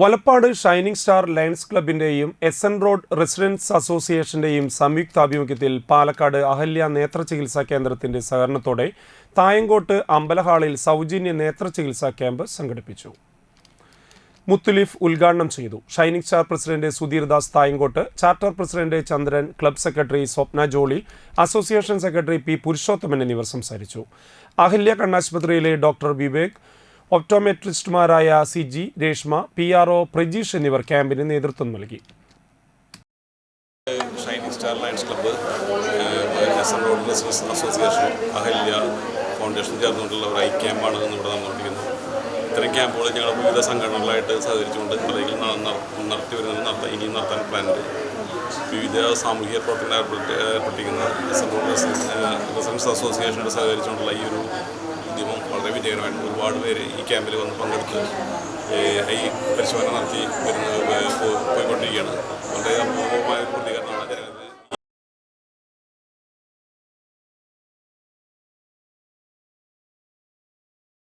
Valappad shining star lions ക്ലബിന്റെയും S N road residence അസോസിയേഷന്റെയും സംയുക്താഭിമുഖ്യത്തിൽ പാലക്കാട് അഹല്യ നേത്ര ചികിത്സാ കേന്ദ്രത്തിന്റെ സഹകരണത്തോടെ തായങ്കോട്ട് അമ്പലഹാളിൽ സൗജന്യ നേത്ര ചികിത്സാ ക്യാമ്പ് സംഘടിപ്പിച്ചു. മുത്തുലീഫ് ഉദ്ഘാടനം ചെയ്തു. Shining star president Sudheer Das Thayankott charter president Chandran club secretary Swapna Jolly association secretary P Purushothaman എന്നിവർ സംസാരിച്ചു. അഹല്യ കണ്ണാശുപത്രിയിലെ doctor Vivek ഒപ്റ്റോമെട്രിസ്റ്റുമാരായ C G Reshma P R O Prajeesh എന്നിവർ ക്യാമ്പിന് നേതൃത്വം നൽകി. Shining star lions club S road business association Ahalya foundation ചേർന്നുകൊണ്ടുള്ള ഒരു I ക്യാമ്പാണ് ഇവിടെ നടന്നുകൊണ്ടിരിക്കുന്നത്. ഇത്തരം ക്യാമ്പുകൾ ഞങ്ങൾ വിവിധ സംഘടനകളായിട്ട് സഹകരിച്ചുകൊണ്ട് അല്ലെങ്കിൽ നടത്തി വരുന്നത് നടത്താൻ ഇനിയും നടത്താൻ പ്ലാനുണ്ട് വിവിധ സാമൂഹിക പ്രവർത്തനം ഏർപ്പെട്ട് ഏർപ്പെട്ടിരിക്കുന്ന എൻ റോഡ് റെസിഡൻസ് അസോസിയേഷനോട് സഹകരിച്ചുകൊണ്ടുള്ള ഈ ഒരു വിജയകരമായിട്ട് ഒരുപാട് പേര് ഈ ക്യാമ്പിൽ വന്ന് പങ്കെടുത്ത് ഈ പരിശോധന നടത്തി വരുന്നത് പോയിക്കൊണ്ടിരിക്കുകയാണ്.